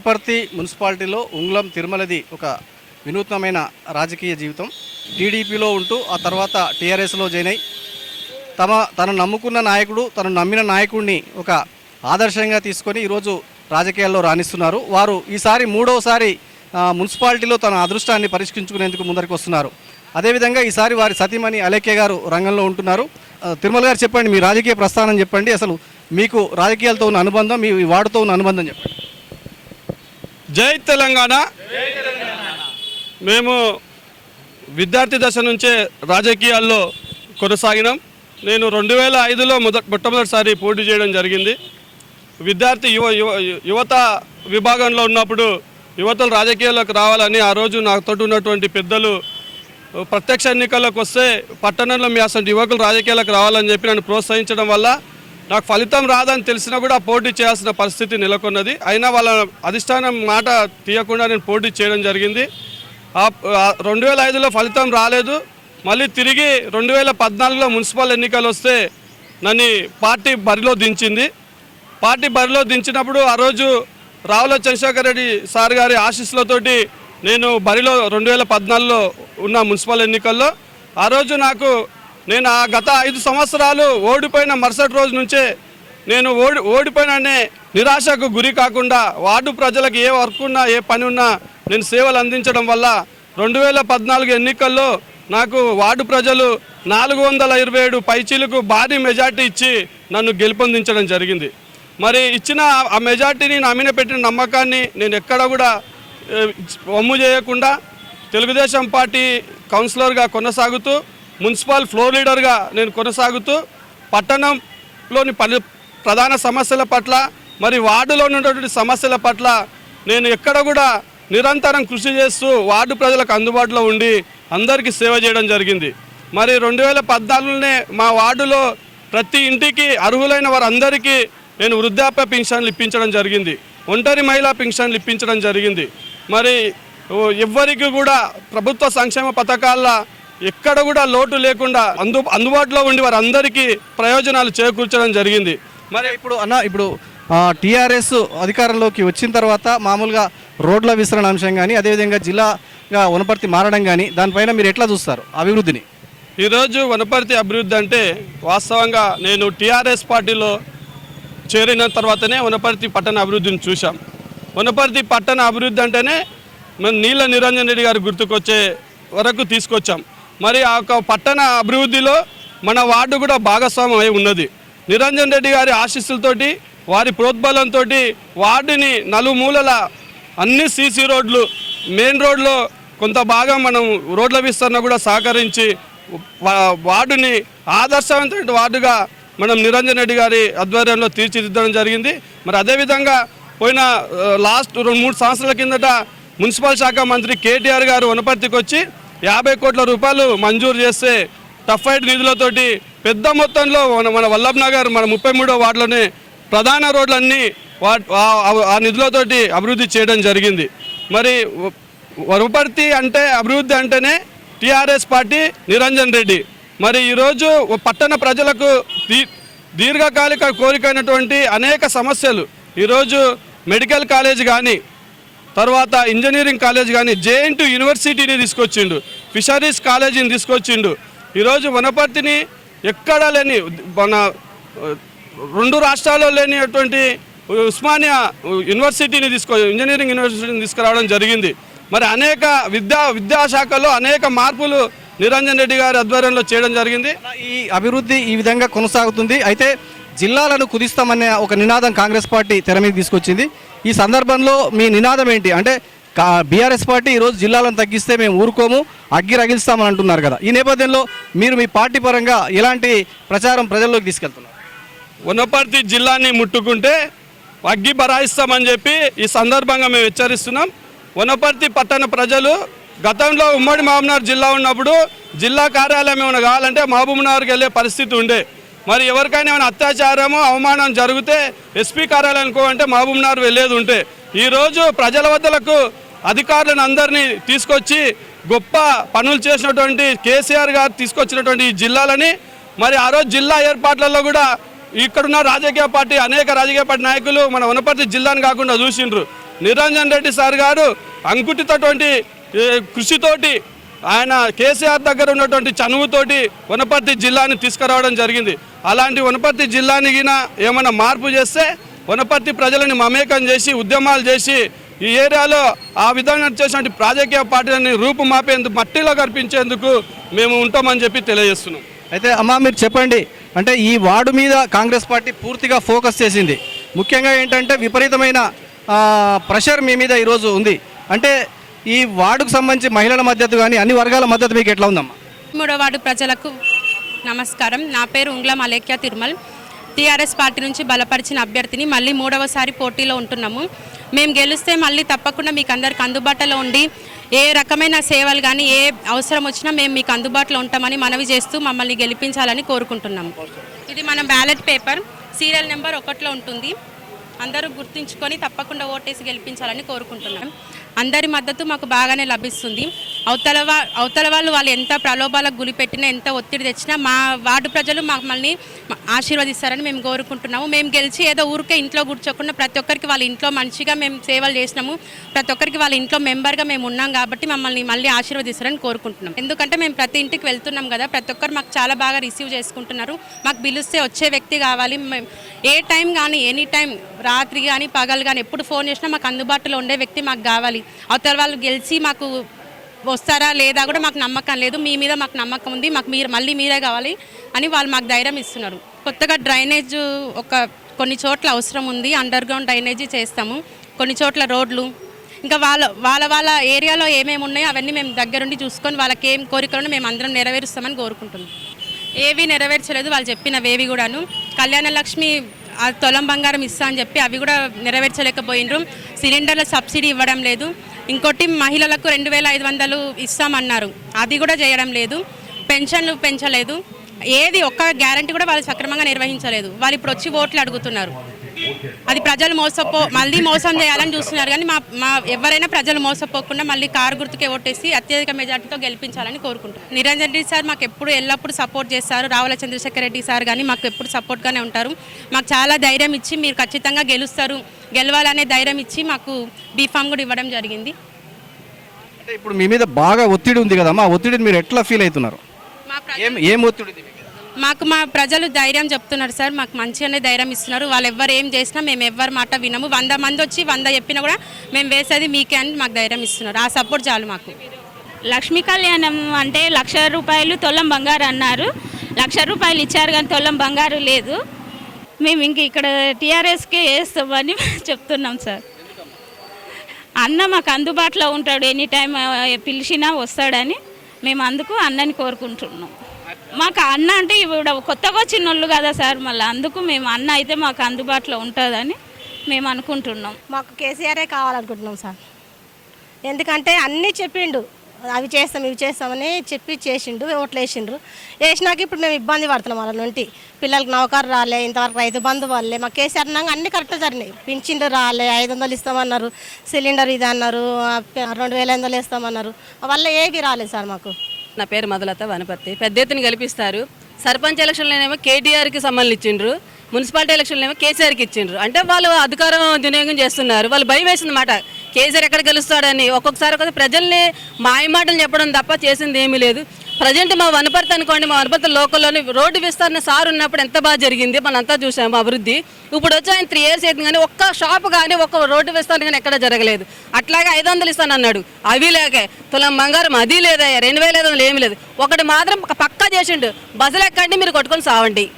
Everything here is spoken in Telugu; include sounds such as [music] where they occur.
వనపర్తి మున్సిపాలిటీలో ఉంగ్లం తిరుమలది ఒక వినూత్నమైన రాజకీయ జీవితం. టీడీపీలో ఉంటూ ఆ తర్వాత టీఆర్ఎస్లో జాయిన్ అయి తమ తను నమ్ముకున్న నాయకుడు తను నమ్మిన నాయకుడిని ఒక ఆదర్శంగా తీసుకొని ఈరోజు రాజకీయాల్లో రాణిస్తున్నారు. వారు ఈసారి మూడవసారి మున్సిపాలిటీలో తన అదృష్టాన్ని పరిష్కరించుకునేందుకు ముందరికి వస్తున్నారు. అదేవిధంగా ఈసారి వారి సతీమణి అలేఖ్య గారు రంగంలో ఉంటున్నారు. తిరుమల గారు చెప్పండి మీ రాజకీయ ప్రస్థానం చెప్పండి. అసలు మీకు రాజకీయాలతో ఉన్న అనుబంధం మీ వాడుతో ఉన్న అనుబంధం చెప్పండి. జై తెలంగాణ. మేము విద్యార్థి దశ నుంచే రాజకీయాల్లో కొనసాగినాం. నేను రెండు వేల ఐదులో మొదట మొట్టమొదటిసారి పోటీ చేయడం జరిగింది. విద్యార్థి యువ యువ యువత విభాగంలో ఉన్నప్పుడు యువతలు రాజకీయాల్లోకి రావాలని ఆ రోజు నాతో ఉన్నటువంటి పెద్దలు ప్రత్యక్ష ఎన్నికల్లోకి వస్తే పట్టణంలో మీ అసలు యువకులు రాజకీయాలకు రావాలని చెప్పి నన్ను ప్రోత్సహించడం వల్ల నాకు ఫలితం రాదని తెలిసినా కూడా పోటీ చేయాల్సిన పరిస్థితి నెలకొన్నది. అయినా వాళ్ళ అధిష్టానం మాట తీయకుండా నేను పోటీ చేయడం జరిగింది. రెండు వేల ఐదులో ఫలితం రాలేదు. మళ్ళీ తిరిగి రెండు వేల పద్నాలుగులో మున్సిపల్ ఎన్నికలు వస్తే నన్ను పార్టీ బరిలో దించింది. పార్టీ బరిలో దించినప్పుడు ఆ రోజు రావుల చంద్రశేఖర్ రెడ్డి సార్ గారి ఆశీస్సులతోటి నేను బరిలో రెండు వేల పద్నాలుగులో ఉన్న మున్సిపల్ ఎన్నికల్లో. ఆ రోజు నాకు నేను ఆ గత ఐదు సంవత్సరాలు ఓడిపోయిన మరుసటి రోజు నుంచే నేను ఓడి ఓడిపోయిననే నిరాశకు గురి కాకుండా వార్డు ప్రజలకు ఏ వర్క్ ఉన్నా ఏ పని ఉన్నా నేను సేవలు అందించడం వల్ల రెండు వేల పద్నాలుగు ఎన్నికల్లో నాకు వార్డు ప్రజలు నాలుగు వందల ఇరవై ఏడు పైచీలకు భారీ మెజార్టీ ఇచ్చి నన్ను గెలుపొందించడం జరిగింది. మరి ఇచ్చిన ఆ మెజార్టీని నా మీద పెట్టిన నమ్మకాన్ని నేను ఎక్కడ కూడా వమ్ము చేయకుండా తెలుగుదేశం పార్టీ కౌన్సిలర్గా కొనసాగుతూ మున్సిపల్ ఫ్లోర్ లీడర్గా నేను కొనసాగుతూ పట్టణంలోని పలు ప్రధాన సమస్యల పట్ల మరి వార్డులో ఉన్నటువంటి సమస్యల పట్ల నేను ఎక్కడ కూడా నిరంతరం కృషి చేస్తూ వార్డు ప్రజలకు అందుబాటులో ఉండి అందరికీ సేవ చేయడం జరిగింది. మరి రెండు వేల పద్నాలుగులోనే మా వార్డులో ప్రతి ఇంటికి అర్హులైన వారందరికీ నేను వృద్ధాప్య పింఛన్లు ఇప్పించడం జరిగింది. ఒంటరి మహిళా పింఛన్లు ఇప్పించడం జరిగింది. మరి ఎవ్వరికి కూడా ప్రభుత్వ సంక్షేమ పథకాల ఎక్కడ కూడా లోటు లేకుండా అందు అందుబాటులో ఉండి వారందరికీ ప్రయోజనాలు చేకూర్చడం జరిగింది. మరి ఇప్పుడు అన్న ఇప్పుడు టీఆర్ఎస్ అధికారంలోకి వచ్చిన తర్వాత మామూలుగా రోడ్ల విస్తరణ అంశం కానీ అదేవిధంగా జిల్లాగా వనపర్తి మారడం కానీ దానిపైన మీరు ఎట్లా చూస్తారు అభివృద్ధిని? ఈరోజు వనపర్తి అభివృద్ధి అంటే వాస్తవంగా నేను టీఆర్ఎస్ పార్టీలో చేరిన తర్వాతనే వనపర్తి పట్టణ అభివృద్ధిని చూశాం. వనపర్తి పట్టణ అభివృద్ధి అంటేనే మన నీళ్ళ నిరంజన్ రెడ్డి గారు గుర్తుకొచ్చే వరకు తీసుకొచ్చాం. మరి ఆ యొక్క పట్టణ అభివృద్ధిలో మన వార్డు కూడా భాగస్వామ్యం అయి ఉన్నది. నిరంజన్ రెడ్డి గారి ఆశీస్సులతోటి వారి ప్రోద్బలంతో వార్డుని నలుమూలల అన్ని సీసీ రోడ్లు మెయిన్ రోడ్లో కొంత భాగం మనం రోడ్ల విస్తరణ కూడా సహకరించి వార్డుని ఆదర్శవంతమైన వార్డుగా మనం నిరంజన్ రెడ్డి గారి ఆధ్వర్యంలో తీర్చిదిద్దడం జరిగింది. మరి అదేవిధంగా పోయిన లాస్ట్ రెండు మూడు సంవత్సరాల కిందట మున్సిపల్ శాఖ మంత్రి కేటీఆర్ గారు వనపర్తికి వచ్చి యాభై కోట్ల రూపాయలు మంజూరు చేస్తే టఫైడ్ నిధులతోటి పెద్ద మొత్తంలో మన మన వల్లభ్ నగర్ మన ముప్పై మూడో వార్డులోనే ప్రధాన రోడ్లన్నీ వా ఆ- నిధులతోటి అభివృద్ధి చేయడం జరిగింది. మరి వరుపర్తి అంటే అభివృద్ధి అంటేనే టీఆర్ఎస్ పార్టీ నిరంజన్ రెడ్డి. మరి ఈరోజు పట్టణ ప్రజలకు దీ దీర్ఘకాలిక కోరికైనటువంటి అనేక సమస్యలు. ఈరోజు మెడికల్ కాలేజ్ కానీ తర్వాత ఇంజనీరింగ్ కాలేజ్ కానీ జేఎన్టు యూనివర్సిటీని తీసుకొచ్చిండు. ఫిషరీస్ కాలేజీని తీసుకొచ్చిండు. ఈరోజు వనపర్తిని ఎక్కడా లేని మన రెండు రాష్ట్రాల్లో లేనిటువంటి ఉస్మానియా యూనివర్సిటీని తీసుకో ఇంజనీరింగ్ యూనివర్సిటీని తీసుకురావడం జరిగింది. మరి అనేక విద్యా విద్యాశాఖలో అనేక మార్పులు నిరంజన్ రెడ్డి గారి ఆధ్వర్యంలో చేయడం జరిగింది. ఈ అభివృద్ధి ఈ విధంగా కొనసాగుతుంది. అయితే జిల్లాలను కుదిస్తామనే ఒక నినాదం కాంగ్రెస్ పార్టీ తెర మీద తీసుకొచ్చింది. ఈ సందర్భంలో మీ నినాదం ఏంటి? అంటే బీఆర్ఎస్ పార్టీ ఈరోజు జిల్లాలను తగ్గిస్తే మేము ఊరుకోము అగ్గి రగిలిస్తామని అంటున్నారు కదా. ఈ నేపథ్యంలో మీరు మీ పార్టీ పరంగా ఎలాంటి ప్రచారం ప్రజల్లోకి తీసుకెళ్తున్నారు? వనపర్తి జిల్లాని ముట్టుకుంటే అగ్గి బరాయిస్తామని చెప్పి ఈ సందర్భంగా మేము హెచ్చరిస్తున్నాం. వనపర్తి పట్టణ ప్రజలు గతంలో ఉమ్మడి మహబూబ్నగర్ జిల్లా ఉన్నప్పుడు జిల్లా కార్యాలయం ఏమైనా కావాలంటే మహబూబ్నగర్కి వెళ్ళే పరిస్థితి ఉండే. మరి ఎవరికైనా ఏమైనా అత్యాచారము అవమానం జరిగితే ఎస్పీ కార్యాలయానికి అంటే మహబూబ్నగర్ వెళ్ళేది ఉంటే. ఈరోజు ప్రజల వద్దలకు అధికారులను అందరినీ తీసుకొచ్చి గొప్ప పనులు చేసినటువంటి కేసీఆర్ గారు తీసుకొచ్చినటువంటి ఈ జిల్లాలని మరి ఆ రోజు జిల్లా ఏర్పాట్లలో కూడా ఇక్కడున్న రాజకీయ పార్టీ అనేక రాజకీయ పార్టీ నాయకులు మన వనపర్తి జిల్లాని కాకుండా చూసిండ్రు. నిరంజన్ రెడ్డి సార్ గారు అంకుటితోటి కృషితోటి ఆయన కేసీఆర్ దగ్గర ఉన్నటువంటి చనువుతోటి వనపర్తి జిల్లాని తీసుకురావడం జరిగింది. అలాంటి వనపర్తి జిల్లాని గిన ఏమైనా మార్పు చేస్తే వనపర్తి ప్రజలని మమేకం చేసి ఉద్యమాలు చేసి ఈ ఏరియాలో ఆ విధంగా చేసినటువంటి రాజకీయ పార్టీలని రూపుమాపేందుకు మట్టిలో కనిపించేందుకు మేము ఉంటామని చెప్పి తెలియజేస్తున్నాం. అయితే అమ్మా మీరు చెప్పండి. అంటే ఈ వార్డు మీద కాంగ్రెస్ పార్టీ పూర్తిగా ఫోకస్ చేసింది. ముఖ్యంగా ఏంటంటే విపరీతమైన ఆ, ప్రెషర్ మీ మీద ఈరోజు ఉంది. అంటే ఈ వార్డుకు సంబంధించి మహిళల మద్దతు కానీ అన్ని వర్గాల మద్దతు మీకు ఎట్లా ఉందమ్మా? మూడో వార్డు ప్రజలకు నమస్కారం. నా పేరు ఉంగ్ల అలేఖ్య తిరుమల్. టీఆర్ఎస్ పార్టీ నుంచి బలపరిచిన అభ్యర్థిని మళ్ళీ మూడవసారి పోటీలో ఉంటున్నాము. మేము గెలిస్తే మళ్ళీ తప్పకుండా మీకు అందరికి అందుబాటులో ఉండి ఏ రకమైన సేవలు కానీ ఏ అవసరం వచ్చినా మేము మీకు అందుబాటులో ఉంటామని మనవి చేస్తూ మమ్మల్ని గెలిపించాలని కోరుకుంటున్నాము. ఇది మన బ్యాలెట్ పేపర్. సీరియల్ నెంబర్ ఒకటిలో ఉంటుంది. అందరూ గుర్తుంచుకొని తప్పకుండా ఓటేసి గెలిపించాలని కోరుకుంటున్నాం అందరి మద్దతు మాకు బాగానే లభిస్తుంది. అవతల వా అవతల వాళ్ళు వాళ్ళు ఎంత ప్రలోభాలకు గురిపెట్టినా ఎంత ఒత్తిడి తెచ్చినా మా వార్డు ప్రజలు మమ్మల్ని ఆశీర్వదిస్తారని మేము కోరుకుంటున్నాము. మేము గెలిచి ఏదో ఊరికే ఇంట్లో కూర్చోకుండా ప్రతి ఒక్కరికి వాళ్ళ ఇంట్లో మంచిగా మేము సేవలు చేసినాము. ప్రతి ఒక్కరికి వాళ్ళ ఇంట్లో మెంబర్గా మేము ఉన్నాం కాబట్టి మమ్మల్ని మళ్ళీ ఆశీర్వదిస్తారని కోరుకుంటున్నాం. ఎందుకంటే మేము ప్రతి ఇంటికి వెళ్తున్నాం కదా ప్రతి ఒక్కరు మాకు చాలా బాగా రిసీవ్ చేసుకుంటున్నారు. మాకు పిలిస్తే వచ్చే వ్యక్తి కావాలి. మేము ఏ టైం కానీ ఎనీ టైం రాత్రి కానీ పగలు కానీ ఎప్పుడు ఫోన్ చేసినా మాకు అందుబాటులో ఉండే వ్యక్తి మాకు కావాలి. అవతల వాళ్ళు గెలిచి మాకు వస్తారా లేదా కూడా మాకు నమ్మకం లేదు. మీ మీద మాకు నమ్మకం ఉంది. మాకు మీరు మళ్ళీ మీరే కావాలి అని వాళ్ళు మాకు ధైర్యం ఇస్తున్నారు. కొత్తగా డ్రైనేజ్ ఒక కొన్ని చోట్ల అవసరం ఉంది. అండర్ గ్రౌండ్ డ్రైనేజీ చేస్తాము. కొన్ని చోట్ల రోడ్లు. ఇంకా వాళ్ళ వాళ్ళ వాళ్ళ ఏరియాలో ఏమేమి ఉన్నాయో అవన్నీ మేము దగ్గరుండి చూసుకొని వాళ్ళకి ఏం కోరికలను మేము అందరం నెరవేరుస్తామని కోరుకుంటున్నాం. ఏవి నెరవేర్చలేదు వాళ్ళు చెప్పినవేవి కూడాను. కళ్యాణ లక్ష్మి ఆ తొలం బంగారం ఇస్తా అని చెప్పి అవి కూడా నెరవేర్చలేకపోయినరు. సిలిండర్ల సబ్సిడీ ఇవ్వడం లేదు. ఇంకోటి మహిళలకు రెండు వేల ఐదు వందలు ఇస్తామన్నారు. అది కూడా చేయడం లేదు. పెన్షన్లు పెంచలేదు. ఏది ఒక్క గ్యారంటీ కూడా వాళ్ళు సక్రమంగా నిర్వహించలేదు. వాళ్ళు ఇప్పుడు వచ్చి ఓట్లు అడుగుతున్నారు. అది ప్రజలు మోసపో మళ్ళీ మోసం చేయాలని చూస్తున్నారు. కానీ మా మా ఎవరైనా ప్రజలు మోసపోకుండా మళ్ళీ కారు గుర్తుకే ఓటేసి అత్యధిక మెజార్టీతో గెలిపించాలని కోరుకుంటున్నాం నిరంజన్ రెడ్డి సార్ మాకు ఎప్పుడు ఎల్లప్పుడూ సపోర్ట్ చేస్తారు. రావుల చంద్రశేఖర్ రెడ్డి సార్ కానీ మాకు ఎప్పుడు సపోర్ట్గానే ఉంటారు. మాకు చాలా ధైర్యం ఇచ్చి మీరు ఖచ్చితంగా గెలుస్తారు. గెలవాలనే ధైర్యం ఇచ్చి మాకు బీఫామ్ కూడా ఇవ్వడం జరిగింది. ఇప్పుడు మీ మీద బాగా ఒత్తిడి ఉంది కదమ్మా. ఒత్తిడిని మీరు ఎట్లా ఫీల్ అవుతున్నారు? ఏం ఏం ఒత్తిడి? మాకు మా ప్రజలు ధైర్యం చెప్తున్నారు సార్. మాకు మంచిగానే ధైర్యం ఇస్తున్నారు. వాళ్ళు ఎవ్వరు ఏం చేసినా మేము ఎవరి మాట వినము. వంద మంది వచ్చి వంద చెప్పినా కూడా మేము వేసేది మీకే అని మాకు ధైర్యం ఇస్తున్నారు. ఆ సపోర్ట్ చాలు మాకు. లక్ష్మీ కళ్యాణం అంటే లక్ష రూపాయలు తొలం బంగారు అన్నారు. లక్ష రూపాయలు ఇచ్చారు కానీ తొలం బంగారు లేదు. మేము ఇంక ఇక్కడ టీఆర్ఎస్కే వేస్తామని [laughs] చెప్తున్నాం సార్. అన్న మాకు అందుబాటులో ఉంటాడు ఎనీ టైం పిలిచినా వస్తాడని మేము అందుకు అన్నని కోరుకుంటున్నాం. మాకు అన్న అంటే ఇప్పుడు కొత్తగా చిన్నోళ్ళు కదా సార్ మళ్ళీ అందుకు మేము అన్న అయితే మాకు అందుబాటులో ఉంటుందని మేము అనుకుంటున్నాం. మాకు కేసీఆరే కావాలనుకుంటున్నాం సార్. ఎందుకంటే అన్నీ చెప్పిండు. అవి చేస్తాం ఇవి చేస్తామని చెప్పి చేసిండు ఓట్లు వేసిండ్రు వేసినాక ఇప్పుడు మేము ఇబ్బంది పడుతున్నాం వాళ్ళ నుండి. పిల్లలకి నౌకరు రాలే ఇంతవరకు రైతు బంధు వాళ్ళే మాకు కేసీఆర్ అన్నాక అన్ని కరెక్ట్ జరిగినాయి. పింఛన్లు రాలే ఐదు వందలు ఇస్తామన్నారు. సిలిండర్ ఇది అన్నారు రెండు వేల ఐదు వందలు ఇస్తామన్నారు వల్ల ఏవి రాలేదు సార్ మాకు. నా పేరు మధులత వనపర్తి. పెద్ద ఎత్తున గెలిపిస్తారు. సర్పంచ్ ఎలక్షన్లోనేమో కేటీఆర్కి సమ్మల్ని ఇచ్చిండ్రు మున్సిపాలిటీ ఎలక్షన్లేమో కేసీఆర్కి ఇచ్చిండ్రు. అంటే వాళ్ళు అధికారం వినియోగం చేస్తున్నారు. వాళ్ళు భయం వేసింది మాట కేసీఆర్ ఎక్కడ గెలుస్తాడని. ఒక్కొక్కసారి ఒక ప్రజల్ని మాయమాటలు చెప్పడం తప్ప చేసింది ఏమీ లేదు. ప్రజెంట్ మా వనపర్తి అనుకోండి మా వనపర్తి లోకల్లోని రోడ్డు విస్తరణ సార్ ఉన్నప్పుడు ఎంత బాగా జరిగింది మనంతా అంతా చూసాము అభివృద్ధి. ఇప్పుడు వచ్చి ఆయన త్రీ ఇయర్స్ అవుతుంది కానీ ఒక్క షాప్ కానీ ఒక్క రోడ్డు విస్తరణ కానీ ఎక్కడ జరగలేదు. అట్లాగే ఐదు వందలు ఇస్తాను అన్నాడు. అవి లేక. తులం బంగారం అది లేదా రెండు వేల ఐదు వందలు ఏమి లేదు. ఒకటి మాత్రం పక్కా చేసిండు. బస్సులు ఎక్కండి మీరు కొట్టుకొని సావండి.